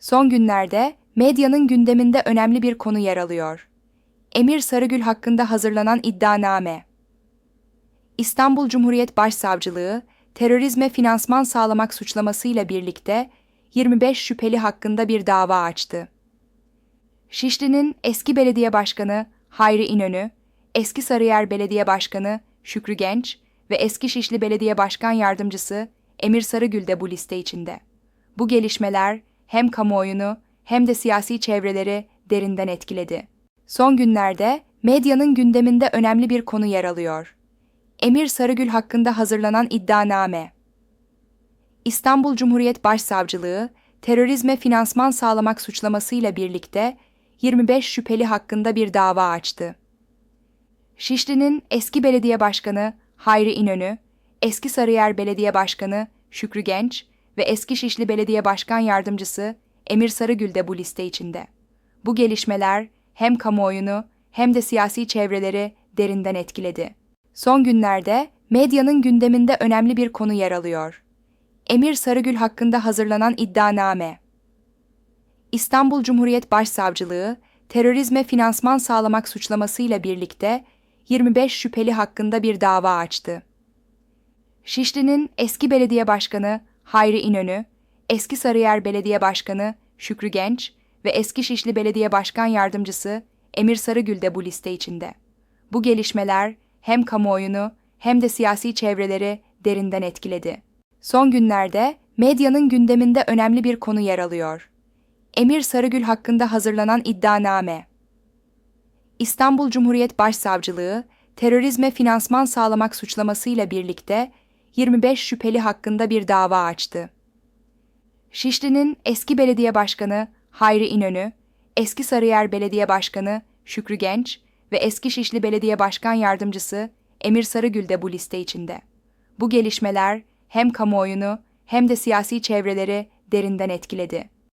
Son günlerde medyanın gündeminde önemli bir konu yer alıyor. Emir Sarıgül hakkında hazırlanan iddianame. İstanbul Cumhuriyet Başsavcılığı, terörizme finansman sağlamak suçlamasıyla birlikte 25 şüpheli hakkında bir dava açtı. Şişli'nin eski belediye başkanı Hayri İnönü, eski Sarıyer Belediye Başkanı Şükrü Genç ve eski Şişli Belediye Başkan Yardımcısı Emir Sarıgül de bu liste içinde. Bu gelişmeler hem kamuoyunu hem de siyasi çevreleri derinden etkiledi. Son günlerde medyanın gündeminde önemli bir konu yer alıyor. Emir Sarıgül hakkında hazırlanan iddianame. İstanbul Cumhuriyet Başsavcılığı, terörizme finansman sağlamak suçlamasıyla birlikte 25 şüpheli hakkında bir dava açtı. Şişli'nin eski belediye başkanı Hayri İnönü, eski Sarıyer Belediye Başkanı Şükrü Genç ve eski Şişli Belediye Başkan Yardımcısı Emir Sarıgül de bu liste içinde. Bu gelişmeler hem kamuoyunu hem de siyasi çevreleri derinden etkiledi. Son günlerde medyanın gündeminde önemli bir konu yer alıyor. Emir Sarıgül hakkında hazırlanan iddianame. İstanbul Cumhuriyet Başsavcılığı, terörizme finansman sağlamak suçlamasıyla birlikte 25 şüpheli hakkında bir dava açtı. Şişli'nin eski belediye başkanı Hayri İnönü, eski Sarıyer Belediye Başkanı Şükrü Genç ve eski Şişli Belediye Başkan Yardımcısı Emir Sarıgül de bu liste içinde. Bu gelişmeler hem kamuoyunu hem de siyasi çevreleri derinden etkiledi. Son günlerde medyanın gündeminde önemli bir konu yer alıyor. Emir Sarıgül hakkında hazırlanan iddianame. İstanbul Cumhuriyet Başsavcılığı, terörizme finansman sağlamak suçlamasıyla birlikte 25 şüpheli hakkında bir dava açtı. Şişli'nin eski belediye başkanı Hayri İnönü, eski Sarıyer Belediye Başkanı Şükrü Genç ve eski Şişli Belediye Başkan Yardımcısı Emir Sarıgül de bu liste içinde. Bu gelişmeler hem kamuoyunu hem de siyasi çevreleri derinden etkiledi.